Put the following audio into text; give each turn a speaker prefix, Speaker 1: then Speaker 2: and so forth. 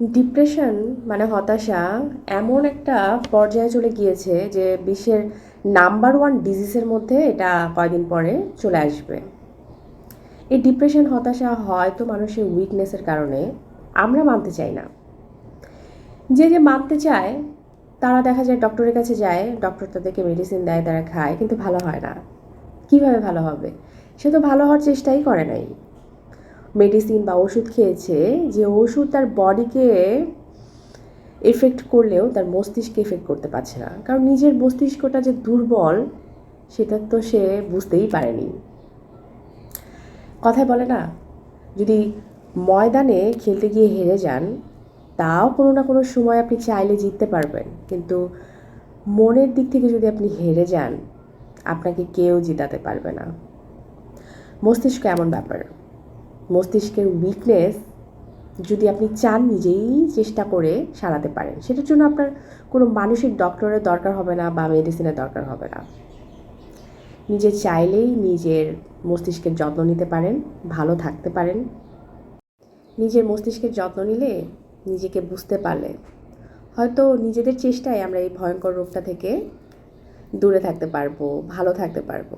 Speaker 1: Depression মানে হতাশা এমন একটা পর্যায়ে চলে গিয়েছে যে বিশ্বের নাম্বার ওয়ান ডিজিজের মধ্যে এটা কয়দিন পরে চলে আসবে। এই ডিপ্রেশন হতাশা হয়তো মানুষের উইকনেসের কারণে, আমরা মানতে চাই না। যে যে মানতে চায়, তারা দেখা যায় ডক্টরের কাছে যায় ডক্টর তাদেরকে মেডিসিন দেয়, তারা খায়, কিন্তু ভালো হয় না। কীভাবে ভালো হবে? সে তো ভালো হওয়ার চেষ্টাই করে নাই। মেডিসিন বা ওষুধ খেয়েছে যে ওষুধ তার বডিকে এফেক্ট করলেও তার মস্তিষ্কে এফেক্ট করতে পারছে না। কারণ নিজের মস্তিষ্কটা যে দুর্বল, সেটা তো সে বুঝতেই পারেনি। কথায় বলে না, যদি ময়দানে খেলতে গিয়ে হেরে যান, তাও কোনো না কোনো সময় আপনি চাইলে জিততে পারবেন। কিন্তু মনের দিক থেকে যদি আপনি হেরে যান, আপনাকে কেউ জিতাতে পারবে না। মস্তিষ্ক এমন ব্যাপার। মস্তিষ্কের উইকনেস যদি আপনি চান নিজেই চেষ্টা করে সারাতে পারেন, সেটার জন্য আপনার কোনো মানসিক ডক্টরের দরকার হবে না বা মেডিসিনের দরকার হবে না। নিজে চাইলেই নিজের মস্তিষ্কের যত্ন নিতে পারেন, ভালো থাকতে পারেন। নিজের মস্তিষ্কের যত্ন নিলে নিজেকে বুঝতে পারলে, হয়তো নিজেদের চেষ্টায় আমরা এই ভয়ঙ্কর রোগটা থেকে দূরে থাকতে পারব, ভালো থাকতে পারব।